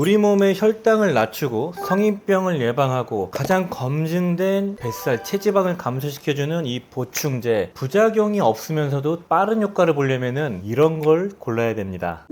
우리 몸의 혈당을 낮추고 성인병을 예방하고 가장 검증된 뱃살 체지방을 감소시켜주는 이 보충제 부작용이 없으면서도 빠른 효과를 보려면은 이런 걸 골라야 됩니다.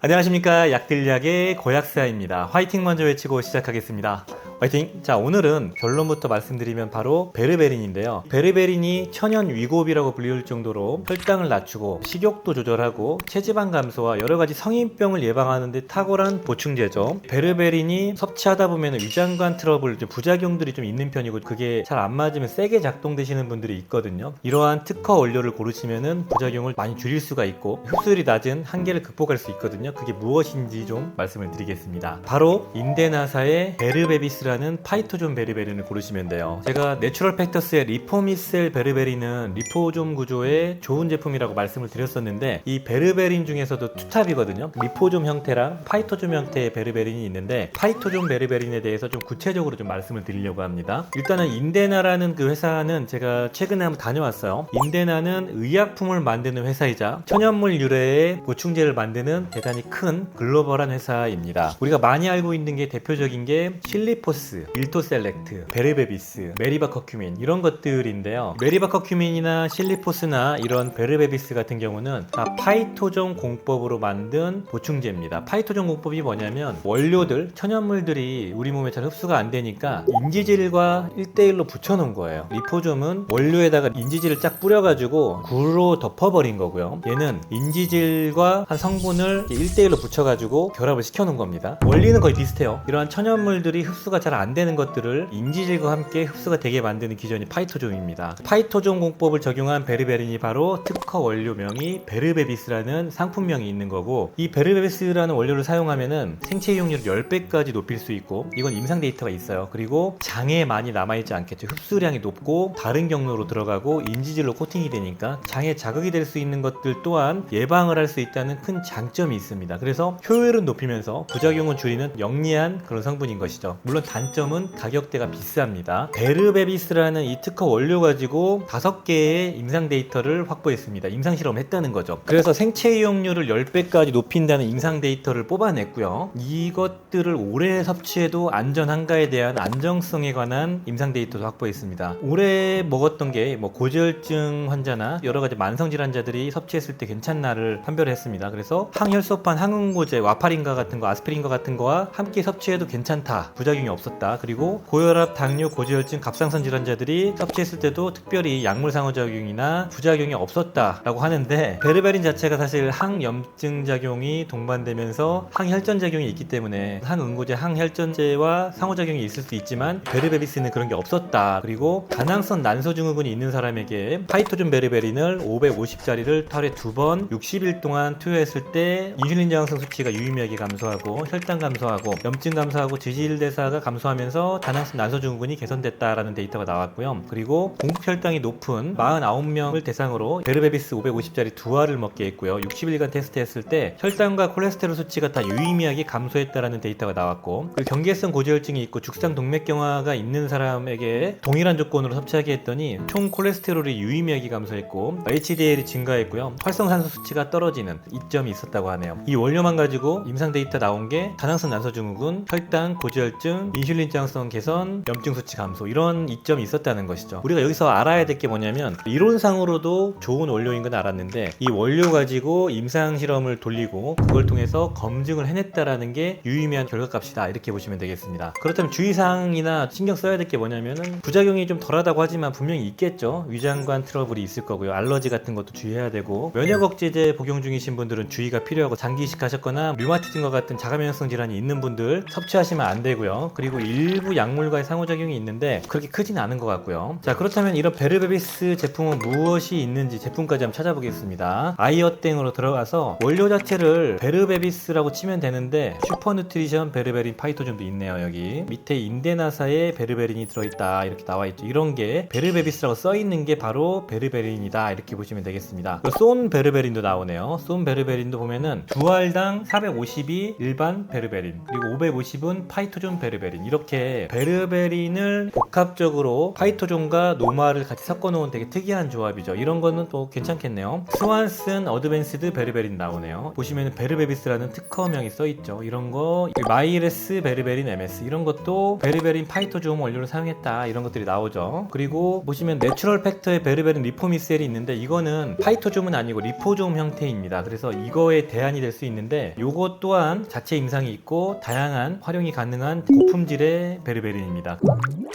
안녕하십니까 약들약의 고약사입니다. 화이팅 먼저 외치고 시작하겠습니다. 화이팅! 자 오늘은 결론부터 말씀드리면 바로 베르베린인데요. 베르베린이 천연 위고비라고 불릴 정도로 혈당을 낮추고 식욕도 조절하고 체지방 감소와 여러 가지 성인병을 예방하는 데 탁월한 보충제죠. 베르베린이 섭취하다 보면 위장관 트러블, 부작용들이 좀 있는 편이고 그게 잘 안 맞으면 세게 작동되시는 분들이 있거든요. 이러한 특허 원료를 고르시면은 부작용을 많이 줄일 수가 있고 흡수율이 낮은 한계를 극복할 수 있거든요. 그게 무엇인지 좀 말씀을 드리겠습니다. 바로 인데나사의 베르베비스 라는 파이토존 베르베린을 고르시면 돼요. 제가 내추럴 팩터스의 리포미셀 베르베린은 리포존 구조의 좋은 제품이라고 말씀을 드렸었는데 이 베르베린 중에서도 투탑이거든요. 리포존 형태랑 파이토존 형태의 베르베린이 있는데 파이토존 베르베린에 대해서 좀 구체적으로 좀 말씀을 드리려고 합니다. 일단은 인데나라는 그 회사는 제가 최근에 한번 다녀왔어요. 인데나는 의약품을 만드는 회사이자 천연물 유래의 보충제를 만드는 대단히 큰 글로벌한 회사입니다. 우리가 많이 알고 있는 게 대표적인 게 실리포스, 일토셀렉트, 베르베비스, 메리바커큐민 이런 것들인데요. 메리바커큐민이나 실리포스나 이런 베르베비스 같은 경우는 다 파이토존 공법으로 만든 보충제입니다. 파이토존 공법이 뭐냐면 원료들, 천연물들이 우리 몸에 잘 흡수가 안 되니까 인지질과 1대1로 붙여놓은 거예요. 리포좀은 원료에다가 인지질을 쫙 뿌려가지고 구로 덮어버린 거고요. 얘는 인지질과 한 성분을 1대1로 붙여가지고 결합을 시켜놓은 겁니다. 원리는 거의 비슷해요. 이러한 천연물들이 흡수가 잘안 되는 것들을 인지질과 함께 흡수가 되게 만드는 기전이 파이토존입니다. 파이토존 공법을 적용한 베르베린이 바로 특허 원료명이 베르베비스라는 상품명이 있는 거고 이 베르베비스라는 원료를 사용하면은 생체 이용률을 10배까지 높일 수 있고 이건 임상 데이터가 있어요. 그리고 장에 많이 남아있지 않겠죠. 흡수량이 높고 다른 경로로 들어가고 인지질로 코팅이 되니까 장에 자극이 될 수 있는 것들 또한 예방을 할 수 있다는 큰 장점이 있습니다. 그래서 효율은 높이면서 부작용은 줄이는 영리한 그런 성분인 것이죠. 물론 단 점은 가격대가 비쌉니다. 베르베비스라는 이 특허 원료 가지고 다섯 개의 임상 데이터를 확보했습니다. 임상 실험을 했다는 거죠. 그래서 생체 이용률을 10배까지 높인다는 임상 데이터를 뽑아냈고요. 이것들을 오래 섭취해도 안전한가에 대한 안정성에 관한 임상 데이터도 확보했습니다. 오래 먹었던 게 뭐 고지혈증 환자나 여러 가지 만성 질환자들이 섭취했을 때 괜찮나를 판별을 했습니다. 그래서 항혈소판 항응고제, 와파린과 같은 거, 아스피린과 같은 거와 함께 섭취해도 괜찮다. 부작용이 없었다. 그리고 고혈압, 당뇨, 고지혈증, 갑상선 질환자들이 섭취했을 때도 특별히 약물 상호 작용이나 부작용이 없었다라고 하는데 베르베린 자체가 사실 항염증 작용이 동반되면서 항혈전 작용이 있기 때문에 항응고제, 항혈전제와 상호 작용이 있을 수 있지만 베르베비스는 그런 게 없었다. 그리고 다낭성 난소 증후군이 있는 사람에게 파이토존 베르베린을 550짜리를 하루에 두 번 60일 동안 투여했을 때 인슐린 저항성 수치가 유의미하게 감소하고 혈당 감소하고 염증 감소하고 지질 대사가 감소 하면서 다낭성 난소 증후군이 개선됐다라는 데이터가 나왔고요. 그리고 공복 혈당이 높은 49명을 대상으로 베르베비스 550짜리 두 알을 먹게 했고요. 60일간 테스트했을 때 혈당과 콜레스테롤 수치가 다 유의미하게 감소했다라는 데이터가 나왔고 그리고 경계성 고지혈증이 있고 죽상 동맥경화가 있는 사람에게 동일한 조건으로 섭취하게 했더니 총 콜레스테롤이 유의미하게 감소했고 HDL이 증가했고요. 활성산소 수치가 떨어지는 이점이 있었다고 하네요. 이 원료만 가지고 임상 데이터 나온 게 다낭성 난소 증후군, 혈당, 고지혈증, 인슐린 저항성 개선, 염증 수치 감소 이런 이점이 있었다는 것이죠. 우리가 여기서 알아야 될 게 뭐냐면 이론상으로도 좋은 원료인 건 알았는데 이 원료 가지고 임상 실험을 돌리고 그걸 통해서 검증을 해냈다라는 게 유의미한 결과값이다 이렇게 보시면 되겠습니다. 그렇다면 주의사항이나 신경 써야 될 게 뭐냐면은 부작용이 좀 덜하다고 하지만 분명히 있겠죠. 위장관 트러블이 있을 거고요. 알러지 같은 것도 주의해야 되고 면역 억제제 복용 중이신 분들은 주의가 필요하고 장기 이식하셨거나 류마티즘과 같은 자가면역성 질환이 있는 분들 섭취하시면 안 되고요. 그리고 일부 약물과의 상호작용이 있는데 그렇게 크진 않은 것 같고요. 자 그렇다면 이런 베르베비스 제품은 무엇이 있는지 제품까지 한번 찾아보겠습니다. 아이어땡으로 들어가서 원료 자체를 베르베비스라고 치면 되는데 슈퍼누트리션 베르베린 파이토존도 있네요 여기 밑에 인데나사에 베르베린이 들어있다 이렇게 나와 있죠. 이런 게 베르베비스라고 써 있는 게 바로 베르베린이다 이렇게 보시면 되겠습니다. 그리고 쏜 베르베린도 나오네요. 쏜 베르베린도 보면은 두 알당 450이 일반 베르베린 그리고 550은 파이토존 베르베린 베르베린 이렇게 베르베린을 복합적으로 파이토존과 노마를 같이 섞어 놓은 되게 특이한 조합이죠. 이런 거는 또 괜찮겠네요. 스완슨 어드밴스드 베르베린 나오네요. 보시면 베르베비스라는 특허명이 써있죠. 이런 거 마이레스 베르베린 MS 이런 것도 베르베린 파이토존 원료를 사용했다 이런 것들이 나오죠. 그리고 보시면 내추럴 팩터의 베르베린 리포미셀이 있는데 이거는 파이토존은 아니고 리포존 형태입니다. 그래서 이거에 대안이 될 수 있는데 요거 또한 자체 임상이 있고 다양한 활용이 가능한 고품 질의 베르베린입니다.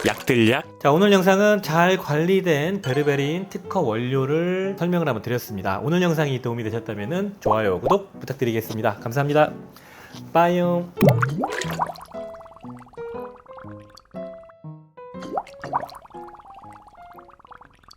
약들약 자 오늘 영상은 잘 관리된 베르베린 특허 원료를 설명을 한번 드렸습니다. 오늘 영상이 도움이 되셨다면 좋아요, 구독 부탁드리겠습니다. 감사합니다. 빠이용